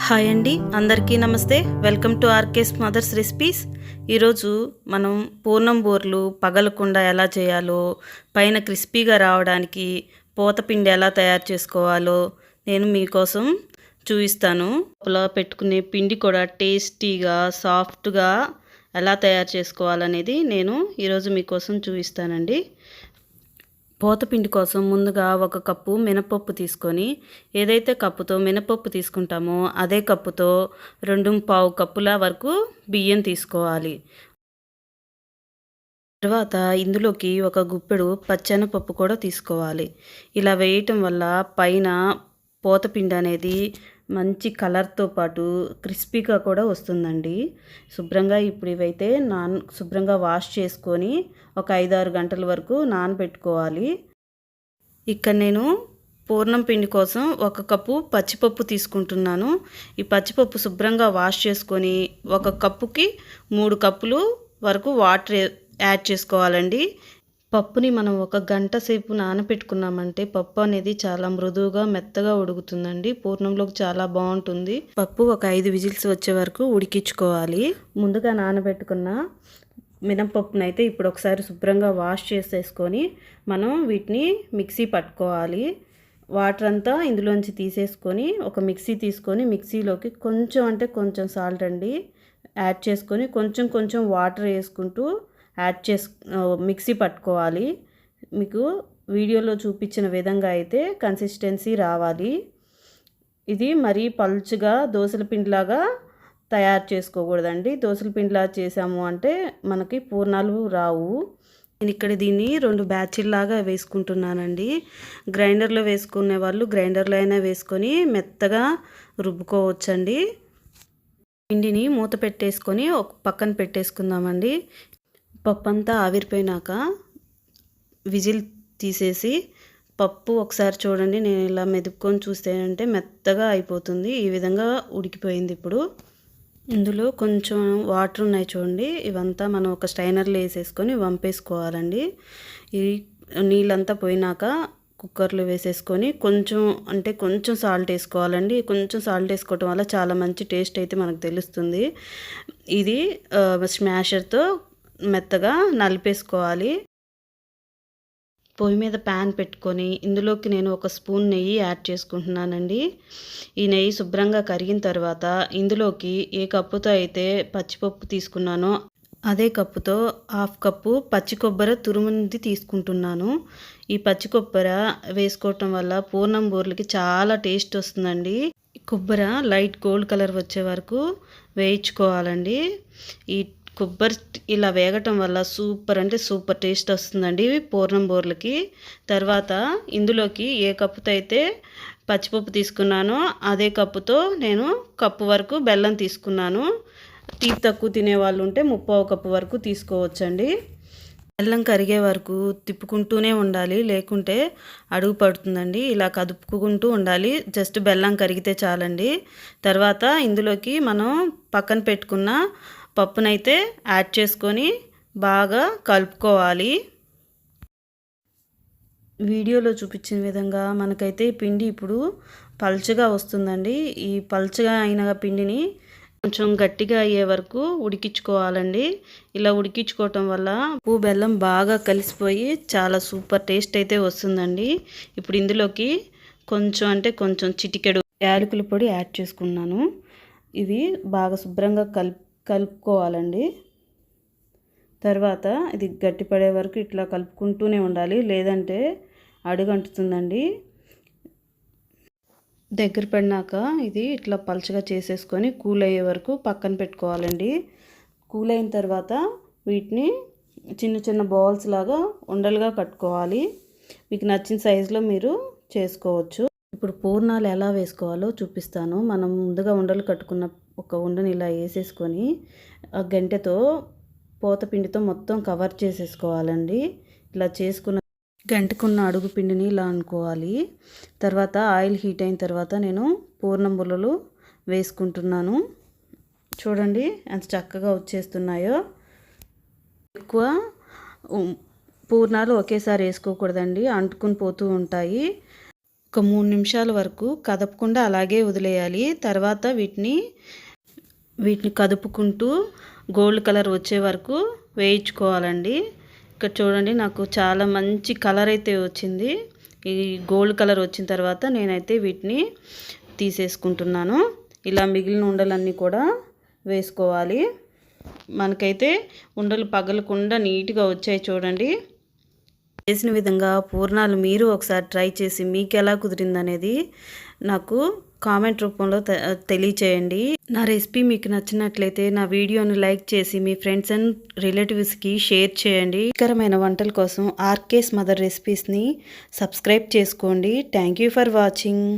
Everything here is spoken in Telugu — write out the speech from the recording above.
హాయ్ అండి అందరికీ నమస్తే. Welcome to RK's mother's recipes. ఈరోజు మనం పూర్ణం బోర్లు పగలకుండా ఎలా చేయాలో పైన క్రిస్పీగా రావడానికి పూతపిండి ఎలా తయారు చేసుకోవాలో నేను మీకోసం చూపిస్తాను. అలా పెట్టుకునే పిండి కూడా టేస్టీగా సాఫ్ట్గా ఎలా తయారు చేసుకోవాలనేది నేను ఈరోజు మీకోసం చూపిస్తానండి. పోతపిండి కోసం ముందుగా ఒక కప్పు మినపప్పు తీసుకొని ఏదైతే కప్పుతో మినపప్పు తీసుకుంటామో అదే కప్పుతో రెండు పావు కప్పుల వరకు బియ్యం తీసుకోవాలి. తర్వాత ఇందులోకి ఒక గుప్పెడు పచ్చెనపప్పు కూడా తీసుకోవాలి. ఇలా వేయటం వల్ల పైన పోతపిండి అనేది మంచి కలర్తో పాటు క్రిస్పీగా కూడా వస్తుందండి. శుభ్రంగా ఇప్పుడు ఇవైతే నాన్ శుభ్రంగా వాష్ చేసుకొని ఒక ఐదారు గంటల వరకు నానబెట్టుకోవాలి. ఇక్కడ నేను పూర్ణం పిండి కోసం ఒక కప్పు పచ్చిపప్పు తీసుకుంటున్నాను. ఈ పచ్చిపప్పు శుభ్రంగా వాష్ చేసుకొని ఒక కప్పుకి మూడు కప్పులు వరకు వాటర్ యాడ్ చేసుకోవాలండి. పప్పుని మనం ఒక గంట సేపు నానబెట్టుకున్నామంటే పప్పు అనేది చాలా మృదువుగా మెత్తగా ఉడుకుతుందండి. పూర్ణంలోకి చాలా బాగుంటుంది. పప్పు ఒక ఐదు విజిల్స్ వచ్చే వరకు ఉడికించుకోవాలి. ముందుగా నానబెట్టుకున్న మినపప్పును అయితే ఇప్పుడు ఒకసారి శుభ్రంగా వాష్ చేసేసుకొని మనం వీటిని మిక్సీ పట్టుకోవాలి. వాటర్ అంతా ఇందులోంచి తీసేసుకొని ఒక మిక్సీ తీసుకొని మిక్సీలోకి కొంచెం అంటే కొంచెం సాల్ట్ అండి యాడ్ చేసుకొని కొంచెం కొంచెం వాటర్ వేసుకుంటూ యాడ్ చేసు మిక్సీ పట్టుకోవాలి. మీకు వీడియోలో చూపించిన విధంగా అయితే కన్సిస్టెన్సీ రావాలి. ఇది మరీ పలుచుగా దోశల పిండిలాగా తయారు చేసుకోకూడదండి. దోశల పిండిలా చేసాము అంటే మనకి పూర్ణాలు రావు. నేను ఇక్కడ దీన్ని రెండు బ్యాచ్ల్లాగా వేసుకుంటున్నానండి. గ్రైండర్లో వేసుకునే వాళ్ళు గ్రైండర్లో అయినా వేసుకొని మెత్తగా రుబ్బుకోవచ్చండి. పిండిని మూత పెట్టేసుకొని ఒక పక్కన పెట్టేసుకుందామండి. పప్పు అంతా ఆవిరిపోయినాక విజిల్ తీసేసి పప్పు ఒకసారి చూడండి నేను ఇలా మెదుపుకొని చూస్తేనంటే మెత్తగా అయిపోతుంది. ఈ విధంగా ఉడికిపోయింది ఇప్పుడు. ఇందులో కొంచెం వాటర్ ఉన్నాయి చూడండి ఇవంతా మనం ఒక స్టైనర్లో వేసేసుకొని వంపేసుకోవాలండి. ఈ నీళ్ళంతా పోయినాక కుక్కర్లో వేసేసుకొని కొంచెం అంటే కొంచెం సాల్ట్ వేసుకోవాలండి. కొంచెం సాల్ట్ వేసుకోవటం వల్ల చాలా మంచి టేస్ట్ అయితే మనకు తెలుస్తుంది. ఇది స్మాషర్తో మెత్తగా నలిపేసుకోవాలి. పొయ్యి మీద ప్యాన్ పెట్టుకొని ఇందులోకి నేను ఒక స్పూన్ నెయ్యి యాడ్ చేసుకుంటున్నానండి. ఈ నెయ్యి శుభ్రంగా కరిగిన తర్వాత ఇందులోకి ఏ కప్పుతో అయితే పచ్చిపప్పు తీసుకున్నానో అదే కప్పుతో హాఫ్ కప్పు పచ్చి కొబ్బరి తురుముంది తీసుకుంటున్నాను. ఈ పచ్చి కొబ్బరి వేసుకోవటం వల్ల పూర్ణం బూరెలకి చాలా టేస్ట్ వస్తుందండి. కొబ్బరి లైట్ గోల్డ్ కలర్ వచ్చే వరకు వేయించుకోవాలండి. ఈ కొబ్బరి ఇలా వేగటం వల్ల సూపర్ అంటే సూపర్ టేస్ట్ వస్తుందండి పూర్ణం బోర్లకి. తర్వాత ఇందులోకి ఏ కప్పుతో అయితే పచ్చిపప్పు తీసుకున్నానో అదే కప్పుతో నేను కప్పు వరకు బెల్లం తీసుకున్నాను. టీ తక్కువ తినే వాళ్ళు ఉంటే ముప్పావు కప్పు వరకు తీసుకోవచ్చండి. బెల్లం కరిగే వరకు తిప్పుకుంటూనే ఉండాలి లేకుంటే అడుగు పడుతుందండి. ఇలా కదుపుకుంటూ ఉండాలి జస్ట్ బెల్లం కరిగితే చాలండి. తర్వాత ఇందులోకి మనం పక్కన పెట్టుకున్న పప్పునైతే యాడ్ చేసుకొని బాగా కలుపుకోవాలి. వీడియోలో చూపించిన విధంగా మనకైతే పిండి ఇప్పుడు పల్చగా వస్తుందండి. ఈ పల్చగా అయిన పిండిని కొంచెం గట్టిగా అయ్యే వరకు ఉడికించుకోవాలండి. ఇలా ఉడికించుకోవటం వల్ల పువ్వు బెల్లం బాగా కలిసిపోయి చాలా సూపర్ టేస్ట్ అయితే వస్తుందండి. ఇప్పుడు ఇందులోకి కొంచెం అంటే కొంచెం చిటికెడు యాలకుల పొడి యాడ్ చేసుకున్నాను. ఇవి బాగా శుభ్రంగా కలిపి కలుపుకోవాలండి. తర్వాత ఇది గట్టిపడే వరకు ఇట్లా కలుపుకుంటూనే ఉండాలి. లేదంటే అడుగంటుతుందండి. దగ్గర పడినాక ఇది ఇట్లా పలచగా చేసేసుకొని కూల్ అయ్యే వరకు పక్కన పెట్టుకోవాలండి. కూల్ అయిన తర్వాత వీటిని చిన్న చిన్న బాల్స్ లాగా ఉండలుగా కట్టుకోవాలి. మీకు నచ్చిన సైజులో మీరు చేసుకోవచ్చు. ఇప్పుడు పూర్ణాలు ఎలా వేసుకోవాలో చూపిస్తాను. మనం ముందుగా ఉండలు కట్టుకున్న ఒక ఉండని ఇలా వేసేసుకొని ఆ గంటెతో పిండితో మొత్తం కవర్ చేసేసుకోవాలండి. ఇలా చేసుకున్న గంటకున్న అడుగు పిండిని ఇలా అనుకోవాలి. తర్వాత ఆయిల్ హీట్ అయిన తర్వాత నేను పూర్ణం బుల్లలు వేసుకుంటున్నాను. చూడండి ఎంత చక్కగా వచ్చేస్తున్నాయో. ఎక్కువ పూర్ణాలు ఒకేసారి వేసుకోకూడదండి. అంటుకుని పోతూ ఉంటాయి. ఒక మూడు నిమిషాల వరకు కదపకుండా అలాగే వదిలేయాలి. తర్వాత వీటిని వీటిని కదుపుకుంటూ గోల్డ్ కలర్ వచ్చే వరకు వేయించుకోవాలండి. ఇక్కడ చూడండి నాకు చాలా మంచి కలర్ అయితే వచ్చింది. ఈ గోల్డ్ కలర్ వచ్చిన తర్వాత నేనైతే వీటిని తీసేసుకుంటున్నాను. ఇలా మిగిలిన ఉండలన్నీ కూడా వేసుకోవాలి. మనకైతే ఉండలు పగలకుండా నీట్గా వచ్చాయి చూడండి. చేసిన విధంగా పూర్ణాలు మీరు ఒకసారి ట్రై చేసి మీకు ఎలా కుదిరిందనేది నాకు కామెంట్ రూపంలో తెలియచేయండి. నా రెసిపీ మీకు నచ్చినట్లయితే నా వీడియోని లైక్ చేసి మీ ఫ్రెండ్స్ అండ్ రిలేటివ్స్కి షేర్ చేయండి. రుచికరమైన వంటల కోసం ఆర్కేస్ మదర్ రెసిపీస్ని సబ్స్క్రైబ్ చేసుకోండి. Thank you for watching.